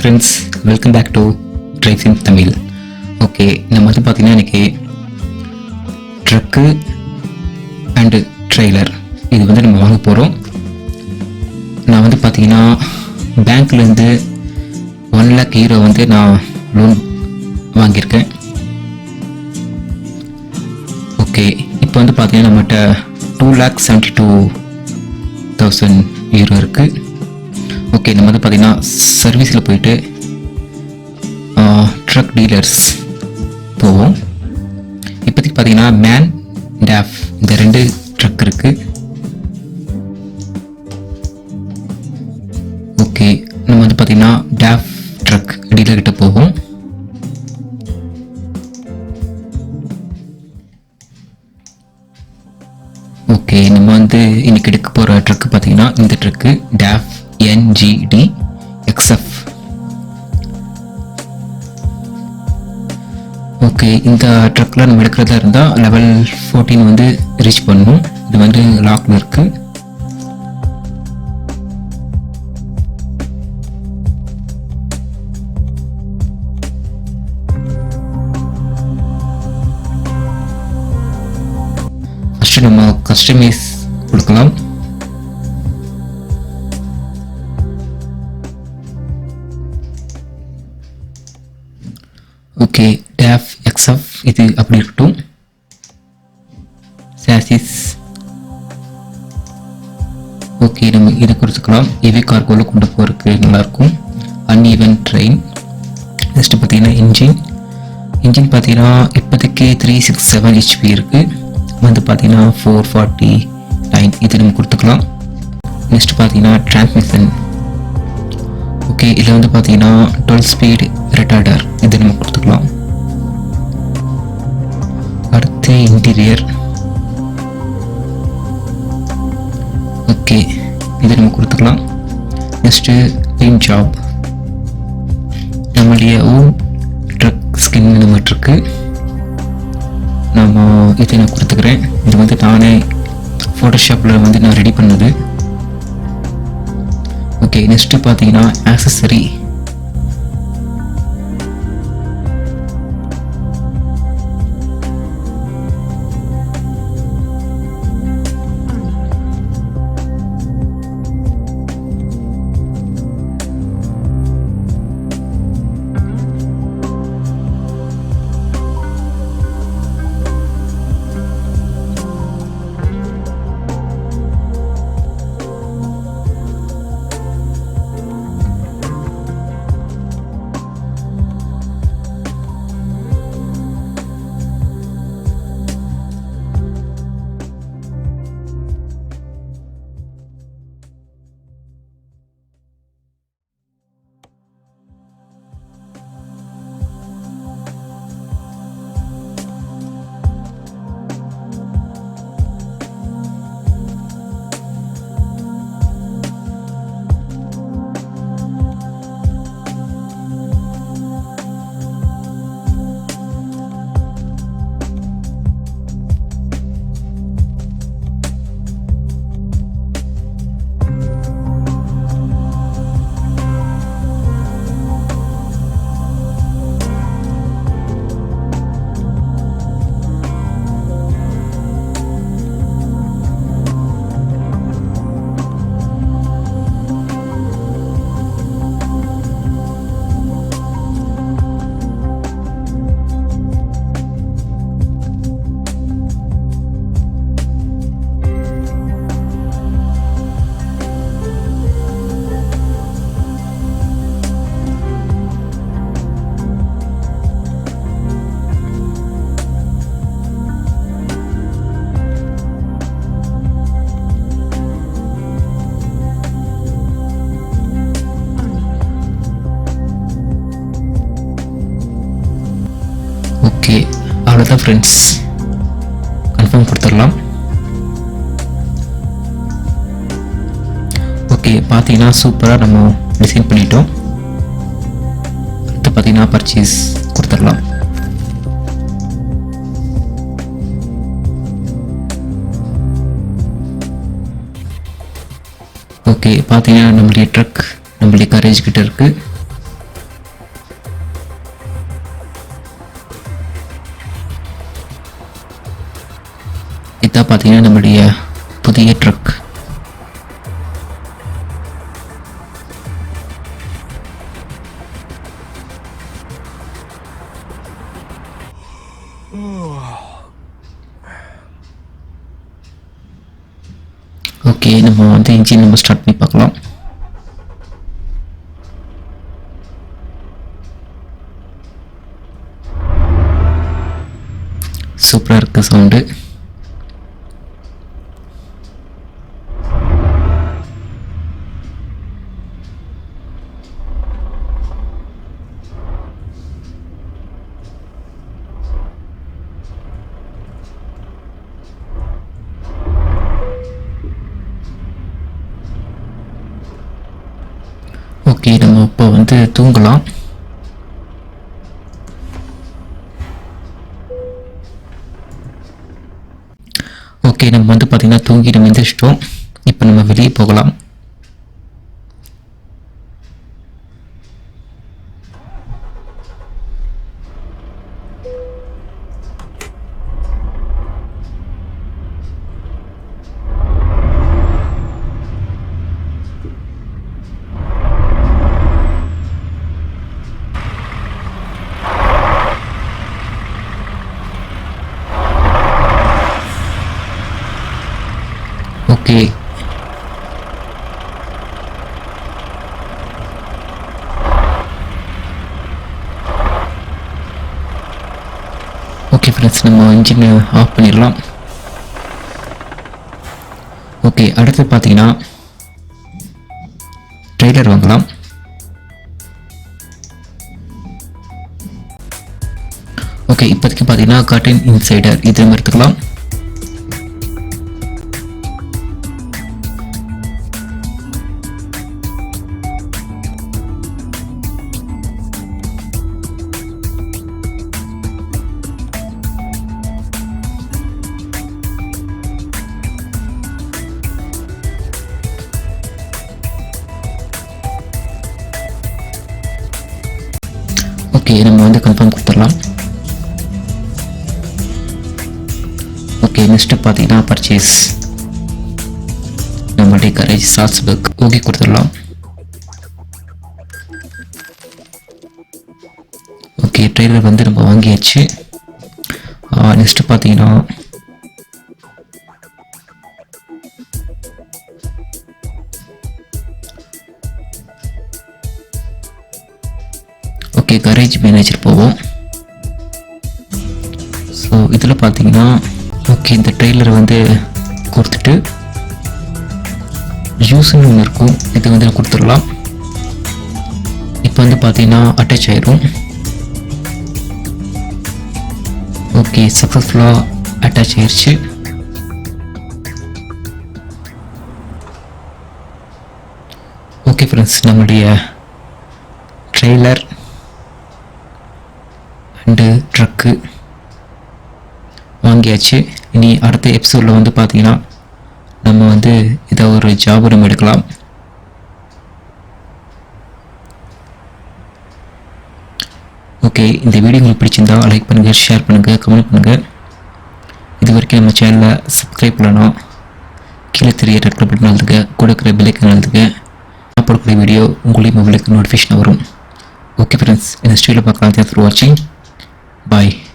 Friends welcome back to drives in Tamil okay நம்ம வந்து பார்த்தீங்கன்னா இன்னைக்கு ட்ரக்கு அண்டு ட்ரெய்லர் இது வந்து நம்ம வாங்க போகிறோம் நான் வந்து பார்த்தீங்கன்னா பேங்க்லேருந்து ஒன் லேக் ஹீரோ வந்து நான் லோன் வாங்கியிருக்கேன். ஓகே இப்போ வந்து பார்த்தீங்கன்னா நம்மகிட்ட two lakh seventy two thousand hero இருக்குது ஓகே நம்ம வந்து பார்த்திங்கன்னா சர்வீஸில் போயிட்டு ட்ரக் டீலர்ஸ் போவோம். இப்போதைக்கு பார்த்தீங்கன்னா மேன் டேஃப் இந்த ரெண்டு ட்ரக் இருக்கு. ஓகே நம்ம வந்து பார்த்தீங்கன்னா டேஃப் ட்ரக் டீலர் கிட்ட போவோம். ஓகே நம்ம வந்து இன்றைக்கி எடுக்க போகிற ட்ரக்கு பார்த்தீங்கன்னா இந்த truck TAFE NGT XF okay இந்த ட்ரக்கில் நம்ம எடுக்கிறதா இருந்தால் லெவல் ஃபோர்டீன் வந்து ரீச் பண்ணணும் இது வந்து லாக்ல இருக்கு ஃபஸ்ட்டு நம்ம கஸ்டமைஸ் கொடுக்கலாம். டேஃப் இது அப்படி இருக்கட்டும். சாசிஸ் ஓகே நம்ம இதை கொடுத்துக்கலாம் ஹெவி கார்கோவில் கொண்டு போகிறதுக்கு நல்லாயிருக்கும். அன்இவன் ட்ரெயின் நெக்ஸ்ட் பார்த்தீங்கன்னா இன்ஜின் இன்ஜின் பார்த்தீங்கன்னா இப்போதைக்கு த்ரீ சிக்ஸ் செவன் ஹெச்பி இருக்குது வந்து பார்த்தீங்கன்னா ஃபோர் ஃபார்ட்டி நைன் இது நம்ம கொடுத்துக்கலாம். நெக்ஸ்ட் பார்த்தீங்கன்னா டிரான்ஸ்மிஷன் ஓகே இதில் வந்து பார்த்தீங்கன்னா டுவெல் ஸ்பீட் ரெட்டார்டர் இது நம்ம கொடுத்துக்கலாம். அடுத்து இன்டீரியர் ஓகே இது நம்ம கொடுத்துக்கலாம். நெக்ஸ்ட்டு பெயிண்ட் ஜாப் நம்மளுடைய ஓன் ட்ரக் ஸ்கின் நம்மகிட்ட இருக்கு. நம்ம இதை நான் கொடுத்துக்கிறேன். இது வந்து நானே ஃபோட்டோஷாப்பில் வந்து நான் ரெடி பண்ணது. ஓகே நெக்ஸ்ட்டு பார்த்தீங்கன்னா ஆக்சசரி ஃப்ரெண்ட்ஸ் கன்ஃபார்ம் கொடுத்துடலாம். ஓகே பார்த்தீங்கன்னா சூப்பராக நம்ம டிசைன் பண்ணிட்டோம். அடுத்து பார்த்தீங்கன்னா பர்ச்சேஸ் கொடுத்துடலாம். ஓகே பார்த்தீங்கன்னா நம்மளுடைய ட்ரக் நம்மளுடைய கரேஜ் கிட்ட இருக்குது பார்த்தீங்கன்னா நம்மளுடைய புதிய ட்ரக் ஓகே நம்ம வந்து இன்ஜின் நம்ம ஸ்டார்ட் பண்ணி பார்க்கலாம். சூப்பராக இருக்குது சவுண்டு ஓகே நம்ம இப்போ வந்து தூங்கலாம். ஓகே நம்ம வந்து பார்த்திங்கன்னா தூங்கி நம்ம எந்திரிச்சிட்டோம். இப்போ நம்ம வெளியே போகலாம். ஓகே. ஓகே ஃப்ரெண்ட்ஸ் நம்ம இன்ஜினை ஆஃப் பண்ணிடலாம். ஓகே அடுத்து பார்த்தீங்கன்னா ட்ரெய்லர் வாங்கலாம். ஓகே இப்போதைக்கு பார்த்தீங்கன்னா கர்டன் இன்சைடர் இது நம்ம எடுத்துக்கலாம். ஓகே நம்ம வந்து கன்ஃபார்ம் கொடுத்துடலாம். ஓகே நெக்ஸ்ட் பார்த்தீங்கன்னா பர்ச்சேஸ் நம்மளுடைய கரேஜ் சால்ஸ்பர்க் ஓகே கொடுத்துடலாம். ஓகே ட்ரெய்லர் வந்து நம்ம வாங்கியாச்சு. நெக்ஸ்ட் பார்த்தீங்கன்னா ஓகே கரேஜ் மேனேஜர் போவோம். ஸோ இதில் பார்த்தீங்கன்னா ஓகே இந்த ட்ரெய்லர் வந்து கொடுத்துட்டு ஜூஸ்னு ஒன்று இருக்கும். இது வந்து கொடுத்துடலாம். இப்போ வந்து பார்த்தீங்கன்னா அட்டாச் ஆயிரும். ஓகே சக்ஸஸ்ஃபுல்லாக அட்டாச் ஆயிடுச்சு ஓகே ஃப்ரெண்ட்ஸ் நம்முடைய ட்ரெய்லர் ரெண்டு ட்ரக்கு வாங்கியாச்சு. இனி அடுத்த எபிசோடில் வந்து பார்த்தீங்கன்னா நம்ம வந்து இதை ஒரு ஜாப் நம்ம எடுக்கலாம். ஓகே இந்த வீடியோ உங்களுக்கு பிடிச்சிருந்தா லைக் பண்ணுங்கள் ஷேர் பண்ணுங்கள் கமெண்ட் பண்ணுங்கள் இது வரைக்கும் நம்ம சேனலை சப்ஸ்கிரைப் பண்ணணும். கீழே தெரிய ரெட் கலர் பட்டன் எழுதுங்க கூட இருக்கிற பில்லைக்கன் எழுதுங்க நான் போடக்கூடிய வீடியோ உங்களையும் மொபைலுக்கு நோட்டிஃபிகேஷன் வரும். ஓகே ஃப்ரெண்ட்ஸ் இந்த ஸ்டீலில் பார்க்கலாம். தேங்க்ஸ் ஃபார் வாட்சிங் Bye.